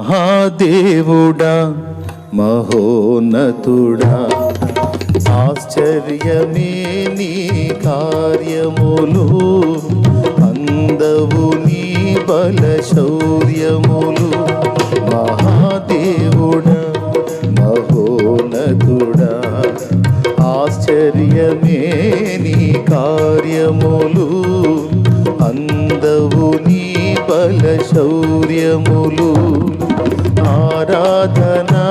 మహాదేవుడా మహోన్నతుడా ఆశ్చర్యమే నీ కార్యములు అందవు నీ బల శౌర్యములు. మహాదేవుడా మహోన్నతుడా ఆశ్చర్యమే నీ కార్యములు అందవు నీ బల శౌర్యములు. ఆరాధనా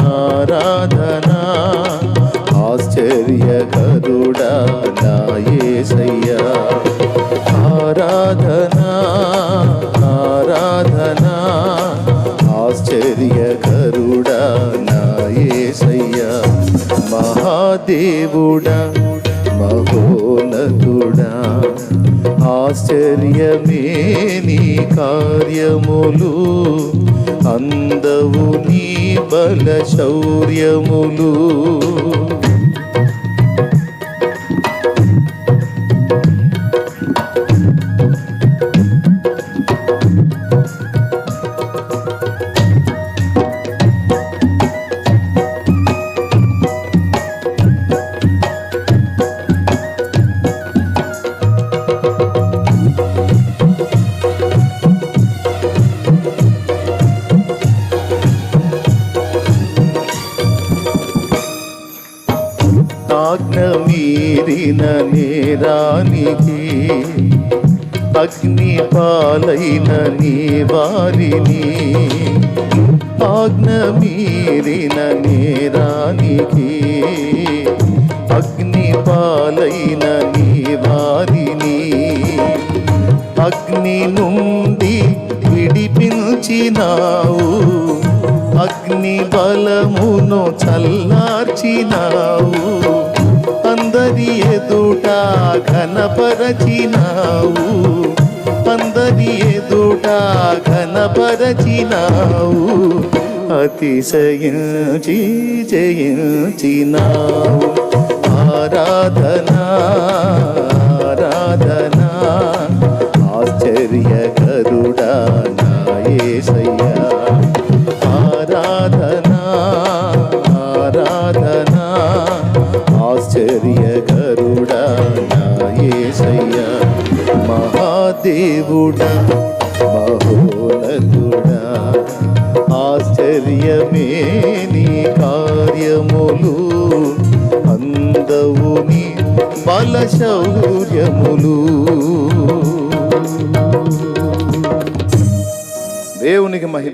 ఆరాధనా. ఆశ్చర్యకరుడా నా ఆరాధనా ఆరాధనా. ఆశ్చర్యకరుడా నా మహాదేవుడా మహోన్నతుడా ఆశ్చర్యమే నీ కార్యములు. అందవు నీ బల శౌర్యములు ఆజ్ఞ మీరిన నేరానికి అగ్ని పాలైన నీ వారిని ఆజ్ఞ మీరిన నేరానికి అగ్ని పాలైన నీ వారిని అగ్ని నుండి విడిపించినావు అగ్ని బలమును చల్లార్చినావు. ఎదుట ఘనపరచినావు. అందరి ఎదుట ఘనపరచినావు. అతిశయించి జయించినావు. ఆరాధనా దేవుడా మహోనతుడా ఆశ్చర్యమే నీ కార్యములు. అందవు నీ బల శౌర్యములు. దేవునికి మహిమ.